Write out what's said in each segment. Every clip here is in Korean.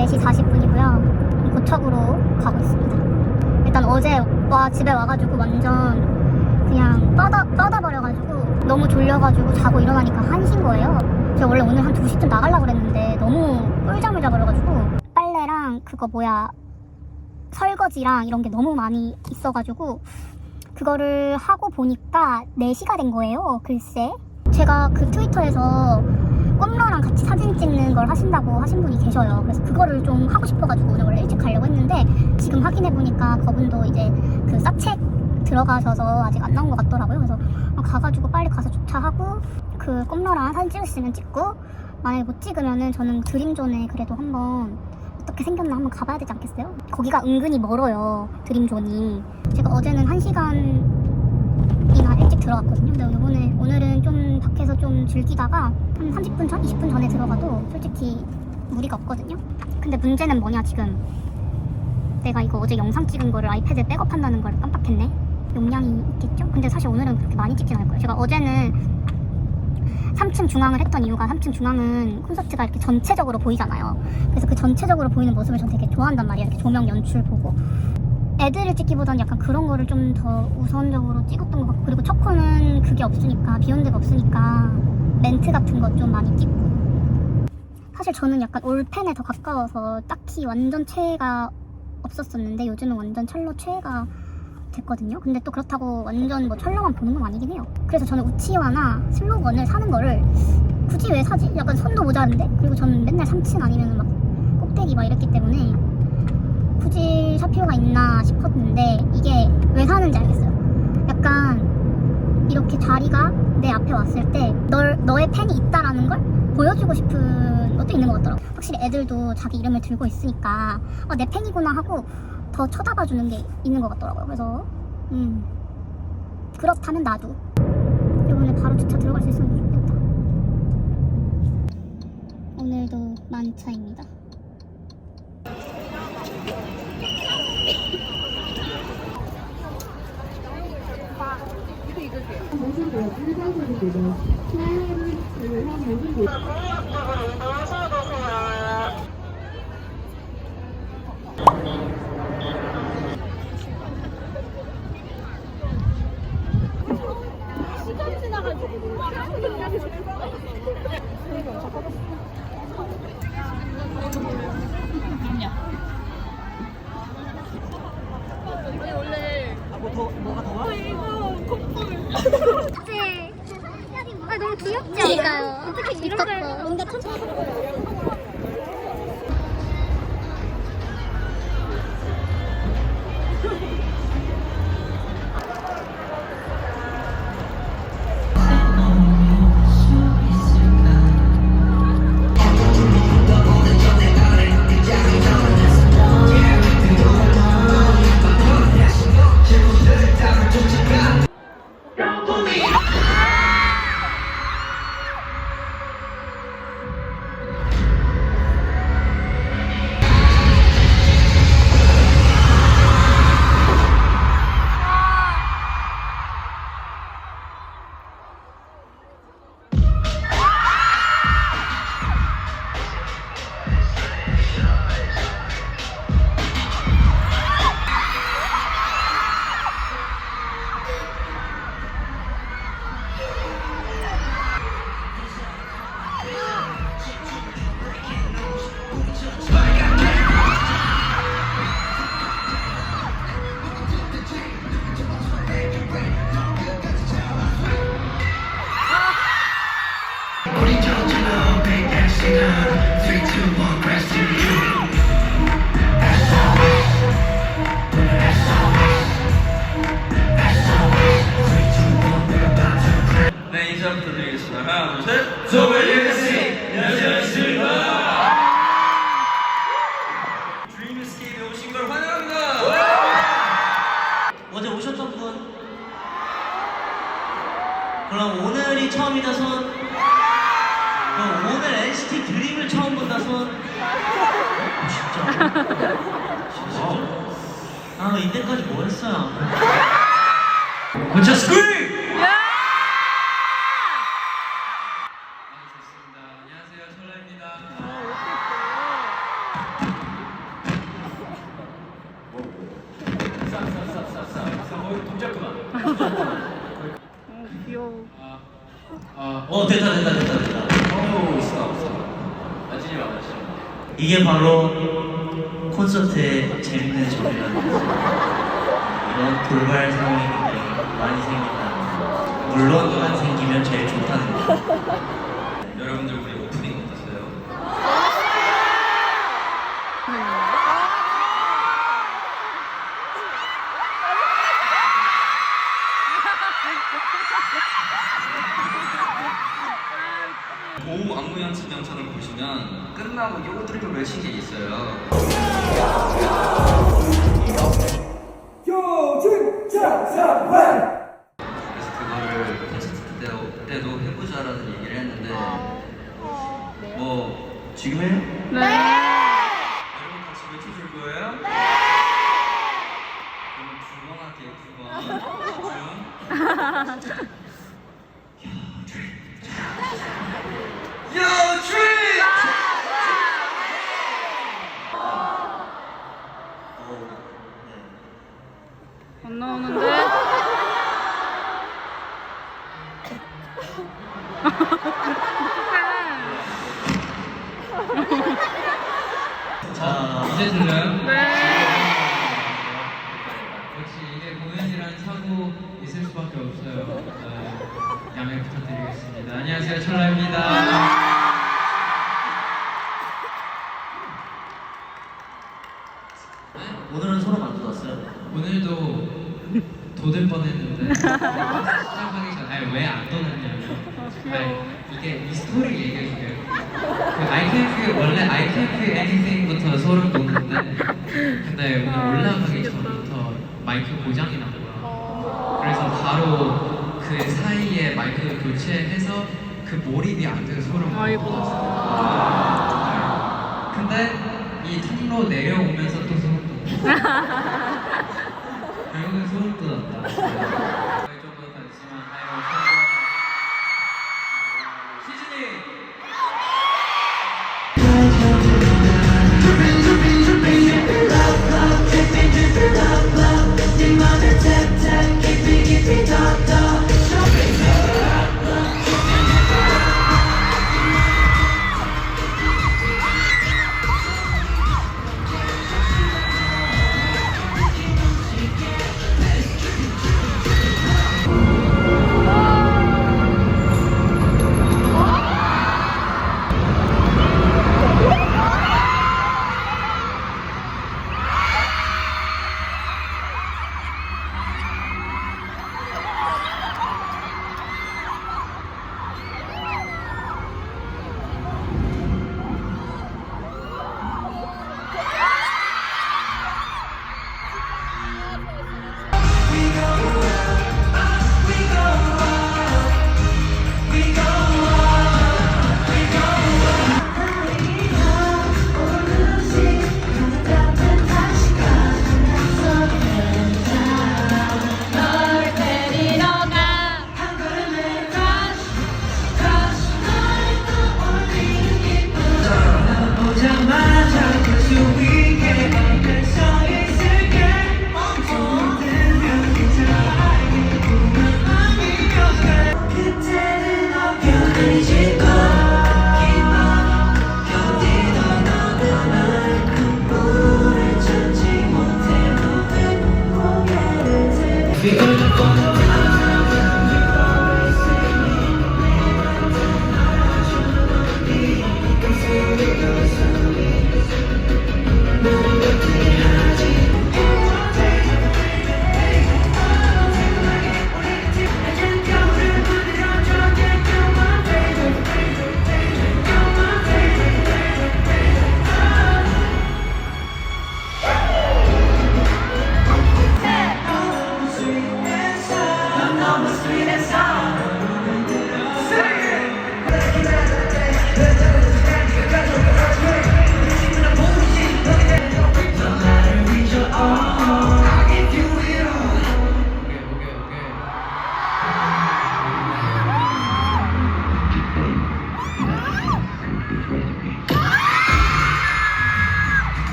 4시 40분이고요. 고척으로 가고 있습니다. 일단 어제 와 집에 와가지고 완전 그냥 빠다 빠다버려가지고 너무 졸려가지고 자고 일어나니까 한신 거예요. 제가 원래 오늘 한 2시쯤 나가려고 그랬는데 너무 꿀잠을 자버려가지고 빨래랑 그거 뭐야 설거지랑 이런 게 너무 많이 있어가지고 그거를 하고 보니까 4시가 된 거예요. 글쎄. 제가 그 트위터에서 꼼러랑 같이 사진 찍는 걸 하신다고 하신 분이 계셔요. 그래서 그거를 좀 하고 싶어가지고 오늘 원래 일찍 가려고 했는데 지금 확인해보니까 그분도 이제 그 사책 들어가셔서 아직 안 나온 것 같더라고요. 그래서 어, 가가지고 빨리 가서 주차하고 그 꼼러랑 사진 찍을 수 있으면 찍고 만약에 못 찍으면은 저는 드림존에 그래도 한번 어떻게 생겼나 한번 가봐야 되지 않겠어요? 거기가 은근히 멀어요. 드림존이. 제가 어제는 한 일찍 들어갔거든요. 근데 이번에 오늘은 좀 밖에서 좀 즐기다가 한 30분 전, 20분 전에 들어가도 솔직히 무리가 없거든요. 근데 문제는 뭐냐 지금 내가 이거 어제 영상 찍은 거를 아이패드에 백업한다는 걸 깜빡했네. 용량이 있겠죠? 근데 사실 오늘은 그렇게 많이 찍진 않을 거예요. 제가 어제는 3층 중앙을 했던 이유가 3층 중앙은 콘서트가 이렇게 전체적으로 보이잖아요. 그래서 그 전체적으로 보이는 모습을 전 되게 좋아한단 말이에요. 이렇게 조명 연출 보고. 애들을 찍기보단 약간 그런 거를 좀 더 우선적으로 찍었던 것 같고 그리고 첫코는 그게 없으니까 비욘드가 없으니까 멘트 같은 거좀 많이 찍고 사실 저는 약간 올펜에 더 가까워서 딱히 완전 최애가 없었었는데 요즘은 완전 철로 최애가 됐거든요. 근데 또 그렇다고 완전 뭐 철로만 보는 건 아니긴 해요. 그래서 저는 우치와나 슬로건을 사는 거를 굳이 왜 사지? 약간 손도 모자른데? 그리고 저는 맨날 3층 아니면 막 꼭대기 막 이랬기 때문에 굳이 살 필요가 있나 싶었는데 이게 왜 사는지 알겠어요. 약간 이렇게 자리가 내 앞에 왔을 때 널, 너의 펜이 있다라는 걸 보여주고 싶은 것도 있는 것 같더라고. 확실히 애들도 자기 이름을 들고 있으니까 어, 내 펜이구나 하고 더 쳐다봐 주는 게 있는 것 같더라고요. 그래서 음 그렇다면 나도 이번에 바로 주차 들어갈 수 있으면 좋겠다. 오늘도 만차입니다. 네. 오신 걸 환영합니다. 어제 오셨던 분? 그럼 오늘이 처음이다 손? 그럼 오늘 NCT 드림을 처음 본다 손? 진짜? 진짜? 아 이때까지 뭐 했어요? 고차 스 이게 바로 콘서트의 재밌는 점이라는 거죠. 이런 돌발 상황이 굉장히 많이 생긴다. 물론 안 생기면 제일 좋다는 거. 여러분들 우리 끝나고 요 드립을 외친 게 있어요. 그래서 그거를 콘서트 때도, 때도 해보자라는 얘기를 했는데 뭐 지금 해요? 네. 안녕하세요, 철라입니다. 오늘은 서로 만들었어요. 오늘도 돋을 뻔했는데 시작하기 전 아니 왜안 돋았냐면 아니, 이게 이 스토리 얘기해줄게요. 그 I can feel 원래 I can feel anything부터 소름 돋는데 근데 오늘 올라가기 전부터 마이크 고장이 난 거야. 그래서 바로 그 사이에 마이크를 교체해서 그 몰입이 안 돼서 소름. 아이고. 근데 이 통로 내려오면서 또 소름 돋았어. 결국은 소름 돋았다. 같지만 아유 시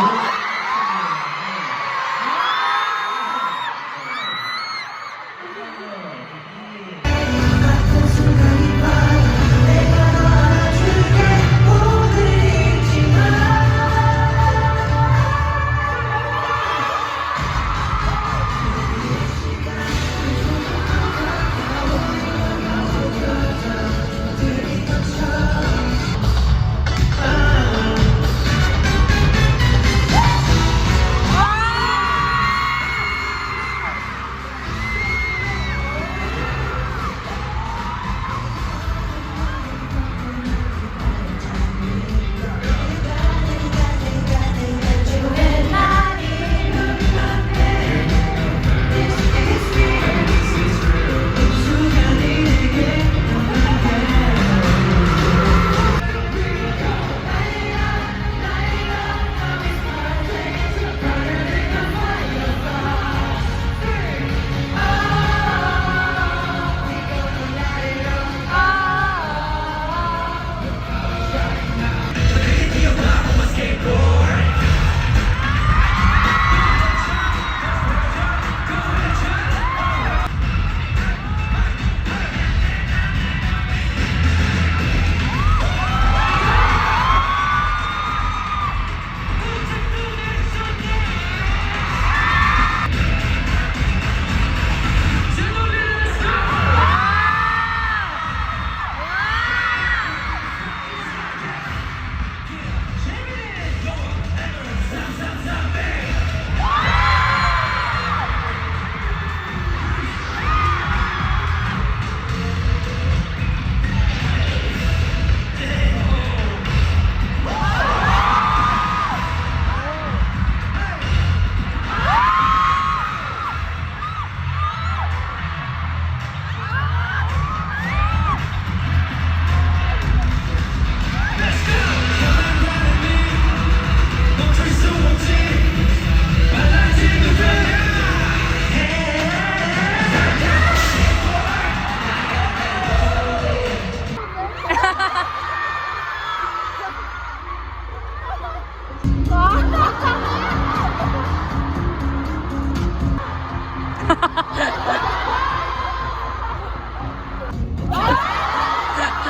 더보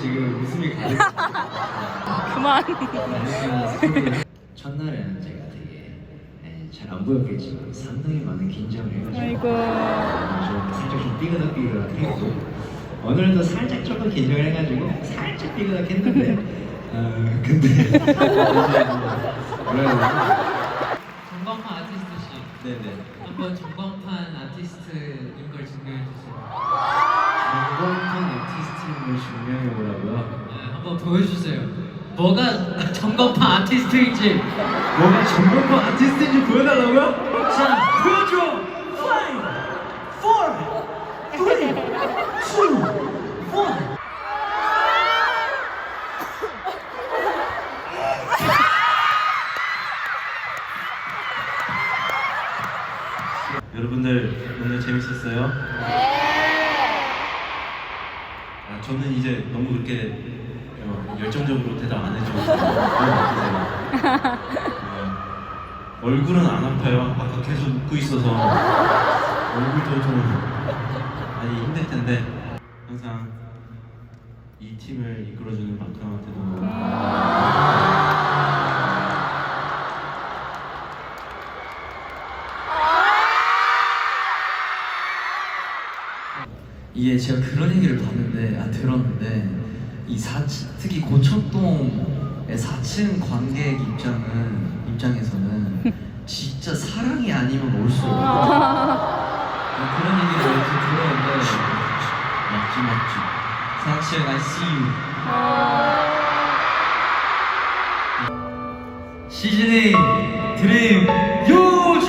지금 웃음이 가득 그만. 첫날에는 제가 되게 네, 잘안 보였겠지만 상당히 많은 긴장을 해가지고 아이고. 좀 살짝 좀 삐그덕삐그덕했고 오늘도 살짝 조금 긴장을 해가지고 살짝 삐그덕했는데 아 근데 이제 뭐 뭐라 해야 되나? 전광판 아티스트 씨. 네네 한번 전광판 아티스트 인 걸 증명해 주세요. 전광판 아티스트임을 증명해 보라고요 네, 한번 보여주세요. 뭐가 전광판 아티스트인지. 뭐가 전광판 아티스트인지 보여달라고요? 자, 보여줘! 5, 4, 3, 2, 1 여러분들 오늘 재밌었어요? 아, 저는 이제 너무 그렇게 어, 열정적으로 대답 안 해줘서 너무 아프세요. 어, 얼굴은 안 아파요. 아까 계속 웃고 있어서 얼굴도 좀 많이 힘들 텐데 항상 이 팀을 이끌어주는 마크한테도 이게 제가 그런 얘기를 봤는데 아 들었는데 이 4층 특히 고척동의 4층 관객 입장은 입장에서는 진짜 사랑이 아니면 올 수 없는 그런 얘기를 이렇게 들었는데. 맞지 맞지. 4층 I see you. 시즈닝 드림 요드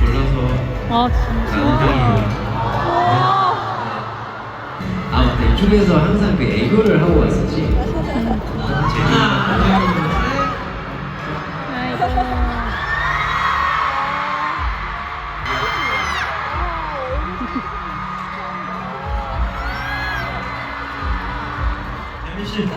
골라서 아, 진짜. 아 맞다 이쪽에서 항상 그 애교를 하고 왔었지 아이고. 혜민 씨.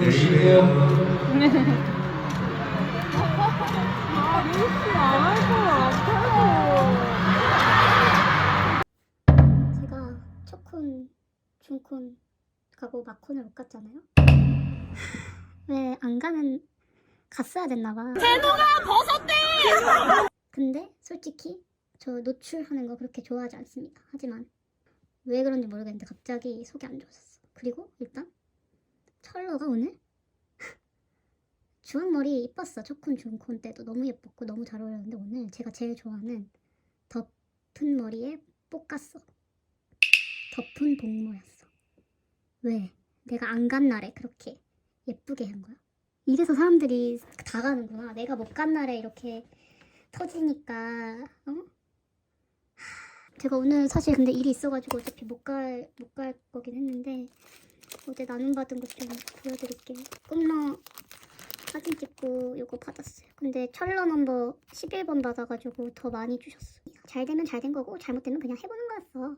푹 쉬고 제가 초콘, 중콘 가고 마콘을 못 갔잖아요. 왜 안 가면 갔어야 됐나 봐. 제노가 벗었대! 근데 솔직히 저 노출하는 거 그렇게 좋아하지 않습니다. 하지만 왜 그런지 모르겠는데 갑자기 속이 안 좋아졌어. 그리고 일단 철러가 오늘 주황 머리 이뻤어. 초콘, 중콘 때도 너무 예뻤고 너무 잘 어울렸는데 오늘 제가 제일 좋아하는 덮은 머리에 볶았어. 덮은 복모였어. 왜? 내가 안 간 날에 그렇게 예쁘게 한 거야? 이래서 사람들이 다 가는구나. 내가 못 간 날에 이렇게 터지니까, 어? 하, 제가 오늘 사실 근데 일이 있어가지고 어차피 못 갈, 못 갈 거긴 했는데, 어제 나눔 받은 것 좀 보여드릴게요. 꿈러 사진 찍고 요거 받았어요. 근데 철러 넘버 11번 받아가지고 더 많이 주셨어. 잘 되면 잘 된 거고, 잘못되면 그냥 해보는 거였어.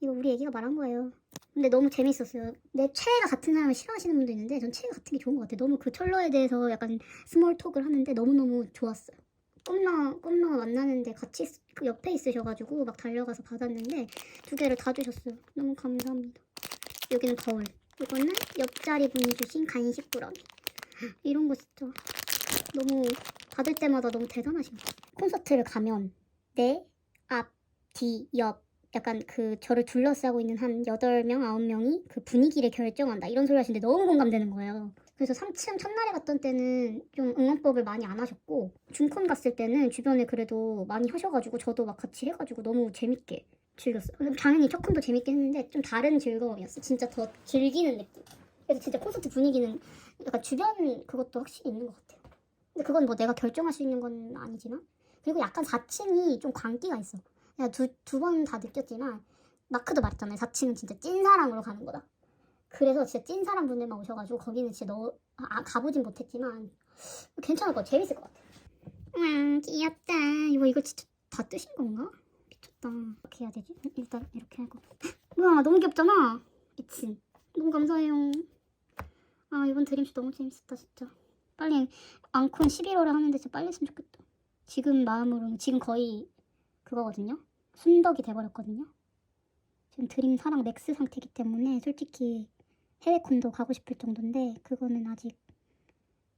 이거 우리 애기가 말한 거예요. 근데 너무 재밌었어요. 내 최애가 같은 사람을 싫어하시는 분도 있는데 전 최애 같은 게 좋은 것 같아요. 너무 그 철러에 대해서 약간 스몰 톡을 하는데 너무너무 좋았어요. 꿈러, 꿈러 만나는데 같이 있- 그 옆에 있으셔가지고 막 달려가서 받았는데 두 개를 다 주셨어요. 너무 감사합니다. 여기는 거울. 이거는 옆자리 분이 주신 간식 꾸러미. 이런 거 진짜 너무 받을 때마다 너무 대단하신 것 같아요. 콘서트를 가면 내 앞, 뒤, 옆 약간 그 저를 둘러싸고 있는 한 8명, 9명이 그 분위기를 결정한다. 이런 소리 하시는데 너무 공감되는 거예요. 그래서 3층 첫날에 갔던 때는 좀 응원법을 많이 안 하셨고 중콘 갔을 때는 주변에 그래도 많이 하셔가지고 저도 막 같이 해가지고 너무 재밌게 즐겼어요. 그럼 당연히 첫콘도 재밌게 했는데 좀 다른 즐거움이었어. 진짜 더 즐기는 느낌. 그래서 진짜 콘서트 분위기는 약간 주변 그것도 확실히 있는 것 같아요. 근데 그건 뭐 내가 결정할 수 있는 건 아니지만 그리고 약간 4층이 좀 광기가 있어. 내가 두두 번 다 느꼈지만 마크도 말했잖아요. 4층은 진짜 찐 사랑으로 가는 거다. 그래서 진짜 찐 사람 분들만 오셔가지고 거기는 진짜 너 아, 가보진 못했지만 괜찮을 것 같아. 재밌을 것 같아. 음 귀엽다. 이거 이거 진짜 다 뜨신 건가? 미쳤다. 어떻게 해야 되지? 일단 이렇게 하고. 뭐야 너무 귀엽잖아. 미친. 너무 감사해요. 아 이번 드림쇼 너무 재밌었다 진짜. 빨리 앙콘 11월에 하는데 진짜 빨리 했으면 좋겠다. 지금 마음으로는 지금 거의 그거거든요. 순덕이 돼버렸거든요. 지금 드림 사랑 맥스 상태이기 때문에 솔직히 해외 콘도 가고 싶을 정도인데 그거는 아직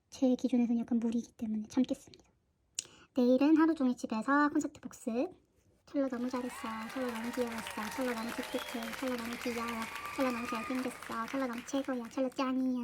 제 기준에서는 약간 무리이기 때문에 참겠습니다. 내일은 하루 종일 집에서 콘서트 복습. 철로 너무 잘했어. 철로 너무 귀여웠어. 철로 너무 촉촉해. 철로 너무 귀여워. 철로 너무 잘생겼어. 철로 너무 최고야. 철로 짱이야.